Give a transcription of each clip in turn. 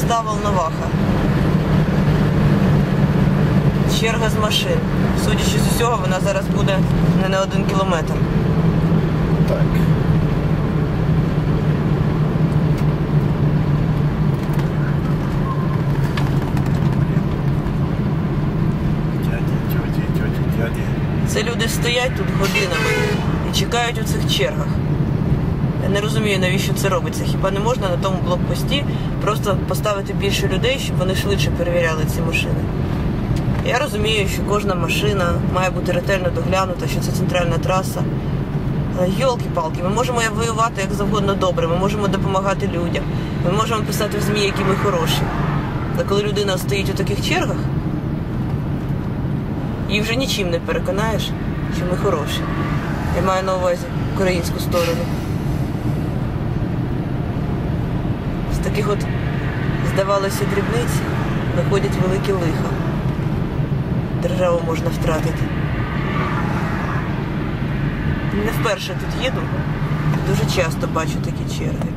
блокпоста Волноваха. Черга з машин. Судячи з усього, вона зараз буде не на один кілометр. Так. Це люди стоять тут годинами і чекають у цих чергах. Не розумію, навіщо це робиться. Хіба не можна на тому блокпості просто поставити більше людей, щоб вони швидше перевіряли ці машини? Я розумію, що кожна машина має бути ретельно доглянута, що це центральна траса. Йолки-палки, ми можемо воювати як завгодно добре, ми можемо допомагати людям, ми можемо писати в ЗМІ, які ми хороші. Але коли людина стоїть у таких чергах, її вже нічим не переконаєш, що ми хороші. Я маю на увазі українську сторону. З таких от, здавалося, дрібниць виходять великі лиха. Державу можна втратити. Не вперше тут їду. Дуже часто бачу такі черги.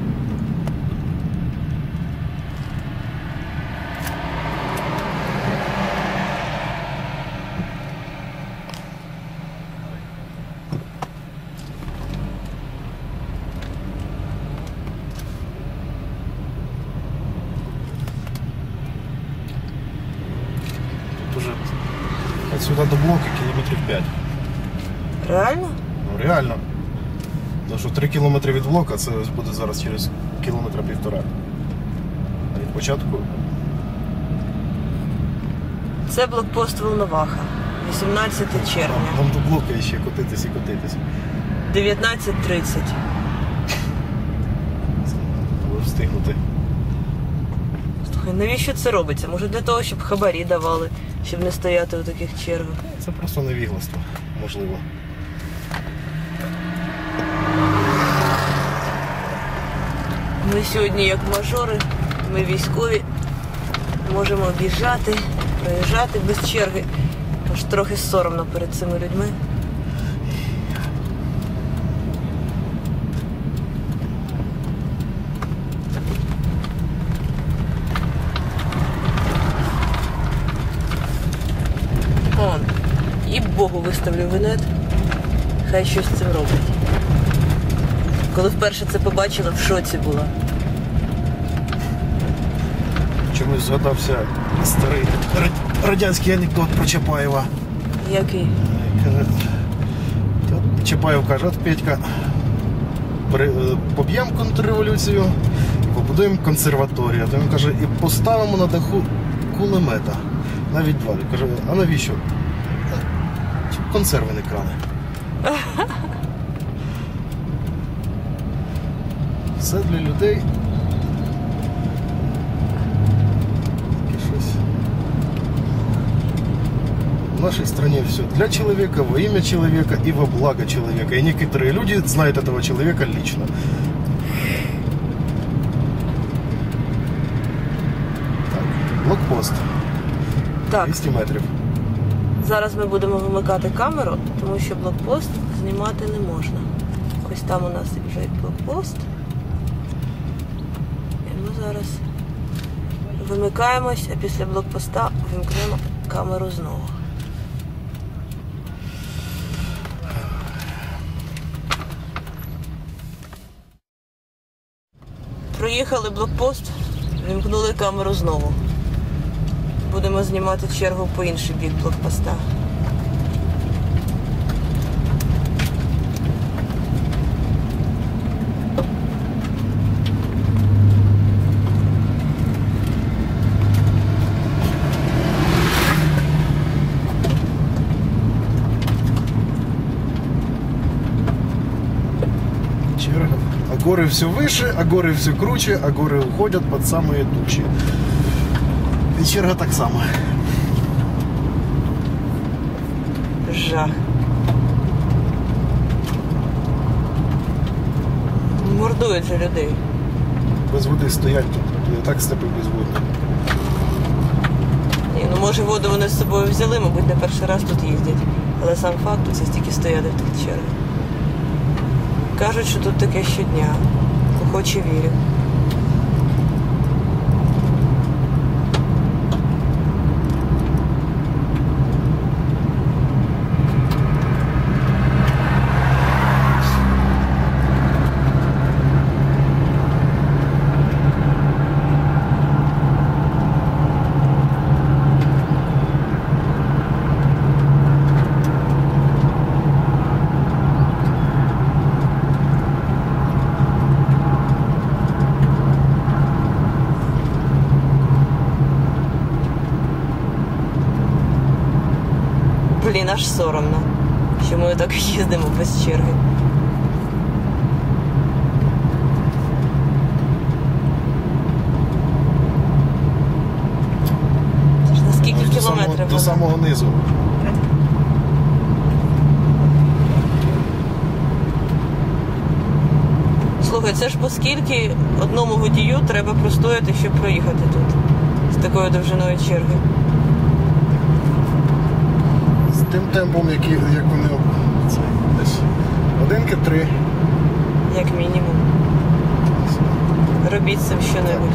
Тут уже отсюда до блока кілометрів 5. Реально? Ну реально. Тому що 3 кілометри від блока це буде зараз через кілометра півтора. А від початку Це блокпост Волноваха. 18 червня. там до блока ще котитись і котитись. 19.30. Ви встигнути. Слухай, навіщо це робиться? Може для того, щоб хабарі давали, щоб не стояти у таких чергах. Це просто невігластво, можливо. Ми сьогодні, як мажори, ми військові, можемо об'їжджати, проїжджати без черги. Аж трохи соромно перед цими людьми. Он, і Богу виставлю винет. Хай щось з цим робить. Коли вперше це побачила, в шоці була. Чомусь згадався старий радянський анекдот про Чапаєва. Який? Каже, «Та Чапаєв каже, от Петька, поб'ємо контрреволюцію і побудуємо консерваторію. То він каже, і поставимо на даху кулемета. Навіть два. Каже, а навіщо? «Та, щоб Консерви не крали. Все для людей. Щось. В нашей стране все для человека, во имя человека и во благо человека. И некоторые люди знают этого человека лично. Так, блокпост. Так, 200 метрів. Зараз ми будемо вимикати камеру, тому що блокпост знімати не можна. Ось там у нас вже блокпост. І ми зараз вимикаємось, а після блокпоста вимкнемо камеру знову. Проїхали блокпост, вимкнули камеру знову. Будемо знімати чергу по інший бік блокпоста. Черга. А горы все выше, а горы все круче, а горы уходят под самые тучи. І черга так само. Жах. Мордують же людей. Без води стоять тут. І так степи безводні. Ні, ну може воду вони з собою взяли, мабуть, не перший раз тут їздять. Але сам факт це стільки стояти в тих чергах. Кажуть, що тут таке щодня. Охоче вірю. Блін, аж соромно, що ми так їздимо без черги. Це ж на скільки До самого, кілометрів? до самого низу. Слухай, це ж поскільки одному водію треба простояти, щоб проїхати тут з такою довжиною черги. Тим темпом, який, як вони це, десь Одинки три. Як мінімум. Робіть цим що-небудь.